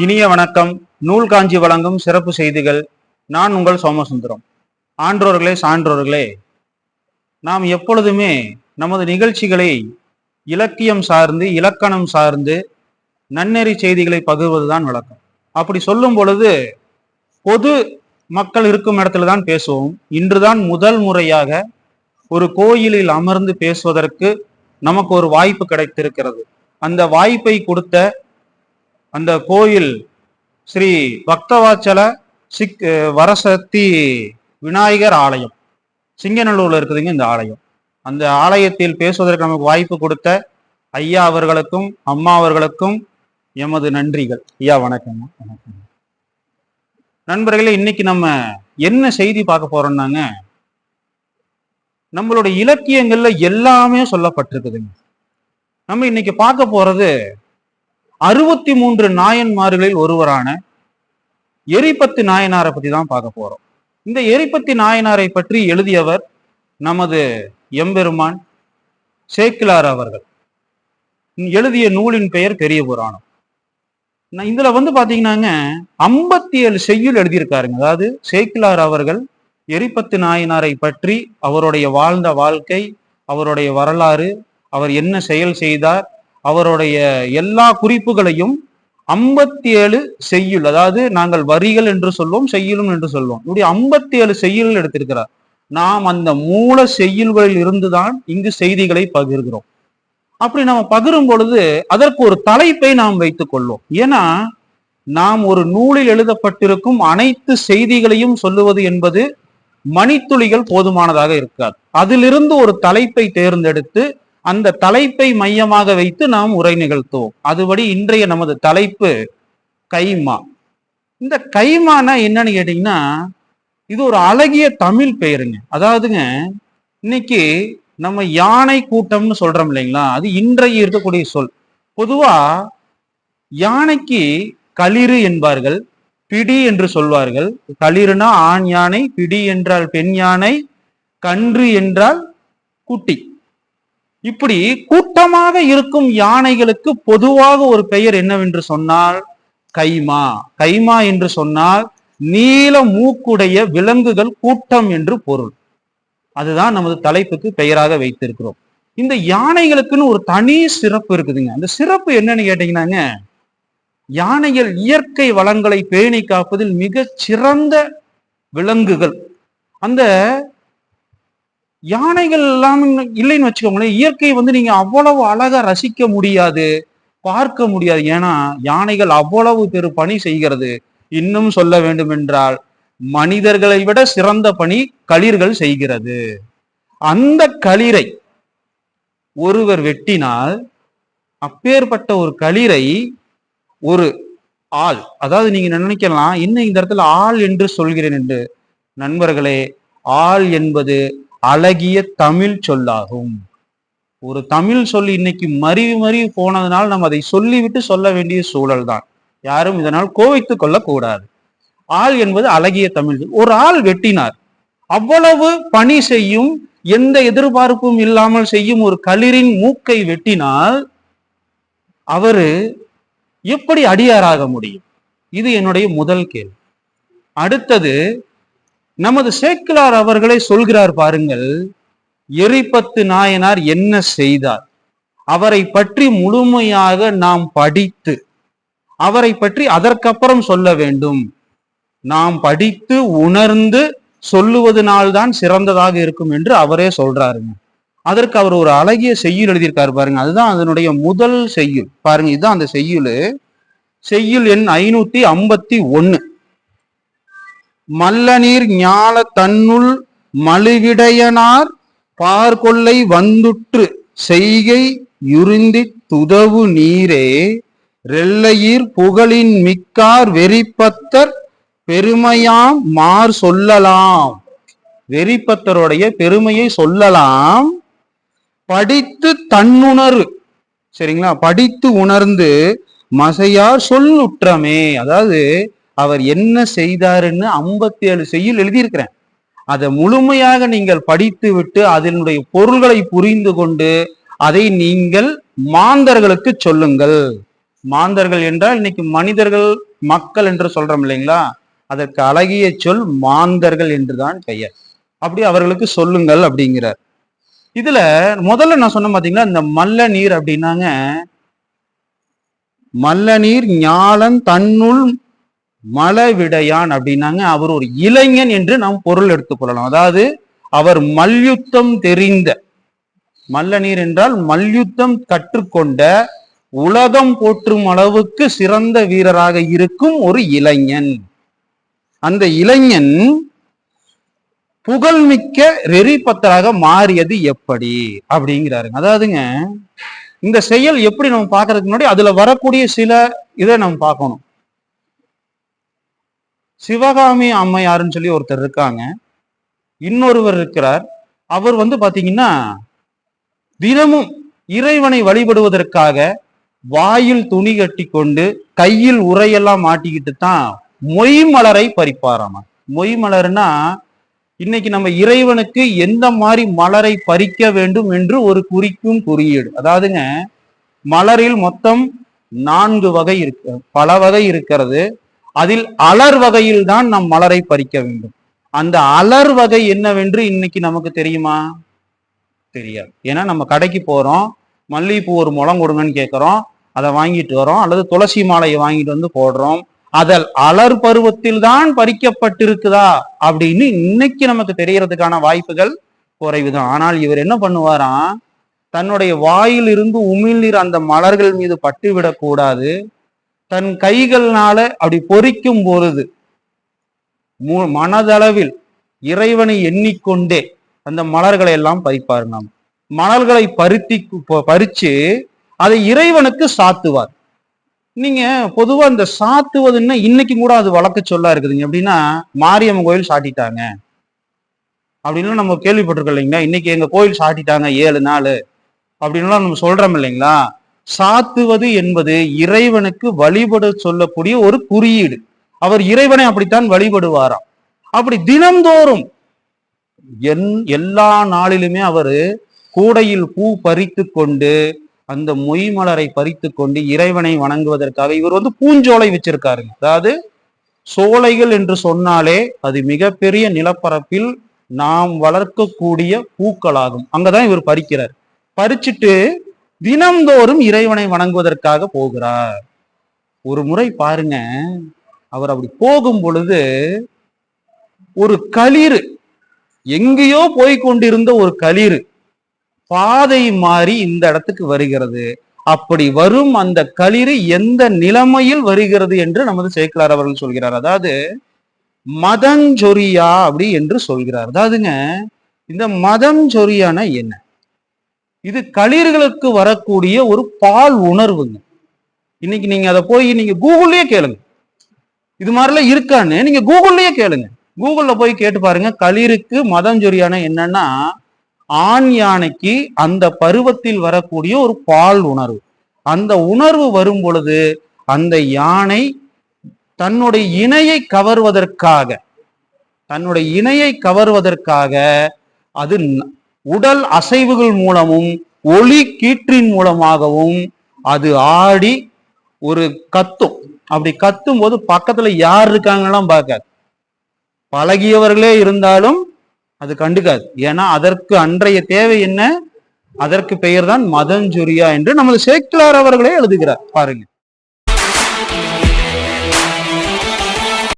இனிய வணக்கம். நூல் காஞ்சி வழங்கும் சிறப்பு செய்திகள். நான் உங்கள் சோமசுந்தரம். ஆன்றோர்களே சான்றோர்களே நாம் எப்பொழுதுமே நமது நிகழ்ச்சிகளை இலக்கியம் சார்ந்து இலக்கணம் சார்ந்து நன்னெறி செய்திகளை பகிர்வதுதான் வழக்கம். அப்படி சொல்லும் பொழுது பொது மக்கள் இருக்கும் இடத்துல தான் பேசுவோம். இன்றுதான் முதல் முறையாக ஒரு கோயிலில் அமர்ந்து பேசுவதற்கு நமக்கு ஒரு வாய்ப்பு கிடைத்திருக்கிறது. அந்த வாய்ப்பை கொடுத்த அந்த கோயில் ஸ்ரீ பக்தவாச்சல சிக் வரசக்தி விநாயகர் ஆலயம். சிங்கநல்லூர்ல இருக்குதுங்க இந்த ஆலயம். அந்த ஆலயத்தில் பேசுவதற்கு நமக்கு வாய்ப்பு கொடுத்த ஐயா அவர்களுக்கும் அம்மா அவர்களுக்கும் எமது நன்றிகள். ஐயா வணக்கம். வணக்கம். நண்பர்களே இன்னைக்கு நம்ம என்ன செய்தி பார்க்க போறோம்னாங்க? நம்மளுடைய இலக்கியங்கள்ல எல்லாமே சொல்லப்பட்டிருக்குதுங்க. நம்ம இன்னைக்கு பார்க்க போறது அறுபத்தி மூன்று நாயன்மார்களில் ஒருவரான எரிபத்து நாயனாரை பத்தி தான் பார்க்க போறோம். இந்த எரிபத்தி நாயனாரை பற்றி எழுதியவர் நமது எம்பெருமான் சேக்கிலார் அவர்கள். எழுதிய நூலின் பெயர் பெரிய புராணம். நான் இதுல வந்து பாத்தீங்கன்னாங்க ஐம்பத்தி ஏழு செய்யுள் எழுதியிருக்காருங்க. அதாவது சேக்கிலார் அவர்கள் எரிபத்து நாயனாரை பற்றி அவருடைய வாழ்ந்த வாழ்க்கை அவருடைய வரலாறு அவர் என்ன செயல் செய்தார் அவருடைய எல்லா குறிப்புகளையும் ஐம்பத்தி ஏழு செய்யுள் அதாவது நாங்கள் வரிகள் என்று சொல்வோம் செய்யுளும் என்று சொல்வோம். இப்படி ஐம்பத்தி ஏழு செய்யுள் எடுத்திருக்கிறார். நாம் அந்த மூல செய்யுள்களில் இருந்துதான் இங்கு செய்திகளை பகிர்கிறோம். அப்படி நம்ம பகிரும் பொழுது அதற்கு ஒரு தலைப்பை நாம் வைத்துக் கொள்வோம். ஏன்னா நாம் ஒரு நூலில் எழுதப்பட்டிருக்கும் அனைத்து செய்திகளையும் சொல்லுவது என்பது மணித்துளிகள் போதுமானதாக இருக்காது. அதிலிருந்து ஒரு தலைப்பை தேர்ந்தெடுத்து அந்த தலைப்பை மையமாக வைத்து நாம் உரை நிகழ்த்துவோம். அதுபடி இன்றைய நமது தலைப்பு கைமா. இந்த கைமானா என்னன்னு கேட்டீங்கன்னா இது ஒரு அழகிய தமிழ் பெயருங்க. அதாவதுங்க இன்னைக்கு நம்ம யானை கூட்டம்னு சொல்றோம் இல்லைங்களா? அது இன்றைய இருக்கக்கூடிய சொல். பொதுவா யானைக்கு களிறு என்பார்கள் பிடி என்று சொல்வார்கள். களிறுனா ஆண் யானை பிடி என்றால் பெண் யானை கன்று என்றால் குட்டி. இப்படி கூட்டமாக இருக்கும் யானைகளுக்கு பொதுவாக ஒரு பெயர் என்னவென்று சொன்னால் கைமா. கைமா என்று சொன்னால் நீல மூக்குடைய விலங்குகள் கூட்டம் என்று பொருள். அதுதான் நமது தலைப்புக்கு பெயராக வைத்திருக்கிறோம். இந்த யானைகளுக்குன்னு ஒரு தனி சிறப்பு இருக்குதுங்க. அந்த சிறப்பு என்னன்னு கேட்டீங்கன்னாங்க யானைகள் இயற்கை வளங்களை பேணி காப்பதில் மிக சிறந்த விலங்குகள். அந்த யானைகள் எல்லாம் இல்லைன்னு வச்சுக்கோங்களேன் இயற்கை வந்து நீங்க அவ்வளவு அழகா ரசிக்க முடியாது பார்க்க முடியாது. ஏன்னா யானைகள் அவ்வளவு பெரு பணி செய்கிறது. இன்னும் சொல்ல வேண்டும் என்றால் மனிதர்களை விட சிறந்த பணி களிர்கள் செய்கிறது. அந்த களிரை ஒருவர் வெட்டினால் அப்பேற்பட்ட ஒரு களிரை ஒரு ஆள் அதாவது நீங்க நினைக்கலாம் இன்னும் இந்த இடத்துல ஆள் என்று சொல்கிறேன் என்று. நண்பர்களே ஆள் என்பது அழகிய தமிழ் சொல்லாகும். ஒரு தமிழ் சொல் இன்னைக்கு மறிவு மறிவு போனதுனால் நம்ம அதை சொல்லிவிட்டு சொல்ல வேண்டிய சூழல் தான் யாரும் இதனால் கோவித்துக் கொள்ளக்கூடாது. ஆள் என்பது அழகிய தமிழ். ஒரு ஆள் வெட்டினார். அவ்வளவு பணி செய்யும் எந்த எதிர்பார்ப்பும் இல்லாமல் செய்யும் ஒரு களிரின் மூக்கை வெட்டினால் அவரு எப்படி அடியாராக முடியும்? இது என்னுடைய முதல் கேள்வி. அடுத்தது நமது சேக்கிலார் அவர்களை சொல்கிறார் பாருங்கள் எரிபத்து நாயனார் என்ன செய்தார்? அவரை பற்றி முழுமையாக நாம் படித்து அவரை பற்றி அதற்கப்புறம் சொல்ல வேண்டும். நாம் படித்து உணர்ந்து சொல்லுவதனால்தான் சிறந்ததாக இருக்கும் என்று அவரே சொல்றாருங்க. அதற்கு அவர் ஒரு அழகிய செய்யுள் எழுதியிருக்காரு பாருங்க. அதுதான் அதனுடைய முதல் செய்யுள். பாருங்க இதுதான் அந்த செய்யுள். செய்யுள் எண் ஐநூத்தி ஐம்பத்தி ஒன்னு. மல்லநீர் ஞால தன்னுள் மழுவிடையனார் பார்கொள்ளை வந்துற்று செய்கை யுருந்தி துதவு நீரே ரெல்லையீர் புகழின் மிக்கார் வெறிப்பத்தர் பெருமையாம் மார் சொல்லலாம். வெறிப்பத்தருடைய பெருமையை சொல்லலாம். படித்து தன்னுணர்வு. சரிங்களா? படித்து உணர்ந்து மசையார் சொல்லுற்றமே. அதாவது அவர் என்ன செய்தாருன்னு ஐம்பத்தி ஏழு செய்யுள் எழுதியிருக்கிறேன். அதை முழுமையாக நீங்கள் படித்து விட்டு அதனுடைய பொருள்களை புரிந்து கொண்டு அதை நீங்கள் மாந்தர்களுக்கு சொல்லுங்கள். மாந்தர்கள் என்றால் இன்னைக்கு மனிதர்கள் மக்கள் என்று சொல்றோம் இல்லைங்களா? அதற்கு அழகிய சொல் மாந்தர்கள் என்றுதான் பெயர். அப்படி அவர்களுக்கு சொல்லுங்கள் அப்படிங்கிறார். இதுல முதல்ல நான் சொன்ன பாத்தீங்களா இந்த மல்ல நீர் அப்படின்னாங்க. மல்ல நீர் ஞாலன் தன்னுள் மலவிடையான் அப்படின்னாங்க. அவர் ஒரு இளைஞன் என்று நாம் பொருள் எடுத்துக்கொள்ளலாம் அதாவது அவர் மல்யுத்தம் தெரிந்த மல்ல நீர் என்றால் மல்யுத்தம் கற்றுக்கொண்ட உலகம் போற்றும் அளவுக்கு சிறந்த வீரராக இருக்கும் ஒரு இளைஞன். அந்த இளைஞன் புகழ்மிக்க ரெரிபத்தராக மாறியது எப்படி? அப்படிங்கிறாருங்க. அதாவதுங்க இந்த செயல் எப்படி நம்ம பார்க்கறதுக்கு முன்னாடி அதுல வரக்கூடிய சில இதை நம்ம பார்க்கணும். சிவகாமி அம்மையாருன்னு சொல்லி ஒருத்தர் இருக்காங்க. இன்னொருவர் இருக்கிறார். அவர் வந்து பாத்தீங்கன்னா தினமும் இறைவனை வழிபடுவதற்காக வாயில் துணி கட்டி கொண்டு கையில் உரையெல்லாம் மாட்டிக்கிட்டு தான் மொய் மலரை பறிப்பாராமா? மொய் மலர்னா இன்னைக்கு நம்ம இறைவனுக்கு எந்த மாதிரி மலரை பறிக்க வேண்டும் என்று ஒரு குறிக்கும் குறியீடு. அதாவதுங்க மலரில் மொத்தம் நான்கு வகை இருக்கு பல வகை இருக்கிறது. அதில் அலர் வகையில் தான் நம் மலரை பறிக்க வேண்டும். அந்த அலர் வகை என்னவென்று இன்னைக்கு நமக்கு தெரியுமா? தெரியாது. ஏன்னா நம்ம கடைக்கு போறோம் மல்லிகைப்பூ ஒரு முளம் கொடுங்கன்னு கேட்குறோம் அதை வாங்கிட்டு வரோம் அல்லது துளசி மாலையை வாங்கிட்டு வந்து போடுறோம். அதில் அலர் பருவத்தில் தான் பறிக்கப்பட்டிருக்குதா அப்படின்னு இன்னைக்கு நமக்கு தெரியறதுக்கான வாய்ப்புகள் குறைவுதான். ஆனால் இவர் என்ன பண்ணுவாராம் தன்னுடைய வாயில் இருந்து உமிழ்நீர் அந்த மலர்கள் மீது பட்டுவிடக்கூடாது. தன் கைகள்னால அப்படி பொறிக்கும் பொழுது மனதளவில் இறைவனை எண்ணிக்கொண்டே அந்த மலர்களை எல்லாம் பறிப்பார் நாம். மலர்களை பருத்தி ப- பறிச்சு அதை இறைவனுக்கு சாத்துவார். நீங்க பொதுவா இந்த சாத்துவதுன்னா இன்னைக்கு கூட அது வழக்கு சொல்லா இருக்குதுங்க. எப்படின்னா மாரியம்மன் கோயில் சாட்டிட்டாங்க அப்படின்னு நம்ம கேள்விப்பட்டிருக்கோம் இல்லைங்களா? இன்னைக்கு எங்க கோயில் சாட்டிட்டாங்க ஏழு நாள். அப்படின்லாம் நம்ம சொல்றோம் இல்லைங்களா? சாத்துவது என்பது இறைவனுக்கு வழிபட சொல்லக்கூடிய ஒரு குறியீடு. அவர் இறைவனை அப்படித்தான் வழிபடுவாராம். அப்படி தினம்தோறும் என் எல்லா நாளிலுமே அவரு கூடையில் பூ பறித்து கொண்டு அந்த மொய் மலரை பறித்து கொண்டு இறைவனை வணங்குவதற்காக இவர் வந்து பூஞ்சோலை வச்சிருக்காருங்க அதாவது சோலைகள் என்று சொன்னாலே அது மிகப்பெரிய நிலப்பரப்பில் நாம் வளர்க்கக்கூடிய பூக்களாகும். அங்கதான் இவர் பறிக்கிறார். பறிச்சுட்டு தினம்தோறும் இறைவனை வணங்குவதற்காக போகிறார். ஒரு முறை பாருங்க அவர் அப்படி போகும் பொழுது ஒரு களிறு எங்கேயோ போய் கொண்டிருந்த ஒரு களிறு பாதை மாறி இந்த இடத்துக்கு வருகிறது. அப்படி வரும் அந்த களிறு எந்த நிலைமையில் வருகிறது என்று நமது சேக்கிலார் அவர்கள் சொல்கிறார். அதாவது மதஞ்சொரியா அப்படி என்று சொல்கிறார். அதாவதுங்க இந்த மதஞ்சொரியான என்ன? இது களிர்களுக்கு வரக்கூடிய ஒரு பால் உணர்வுங்க. இன்னைக்கு நீங்க அதை போய் நீங்க கூகுள்லயே கேளுங்க. இது மாதிரிலாம் இருக்கான்னு நீங்க கூகுள்லயே கேளுங்க. கூகுள்ல போய் கேட்டு பாருங்க களிருக்கு மதஞ்சொரியான என்னன்னா ஆண் யானைக்கு அந்த பருவத்தில் வரக்கூடிய ஒரு பால் உணர்வு. அந்த உணர்வு வரும் பொழுது அந்த யானை தன்னுடைய இணையை கவர்வதற்காக தன்னுடைய இணையை கவர்வதற்காக அது உடல் அசைவுகள் மூலமும் ஒளி கீற்றின் மூலமாகவும் அது ஆடி ஒரு கத்தும். அப்படி கத்தும் போது பக்கத்துல யார் இருக்காங்கலாம் பார்க்காது. பழகியவர்களே இருந்தாலும் அது கண்டுக்காது. ஏன்னா அதற்கு அன்றைய தேவை என்ன? அதற்கு பெயர் தான் மதஞ்சுரியா என்று நமது சேக்கிலார் அவர்களே எழுதுகிறார். பாருங்க.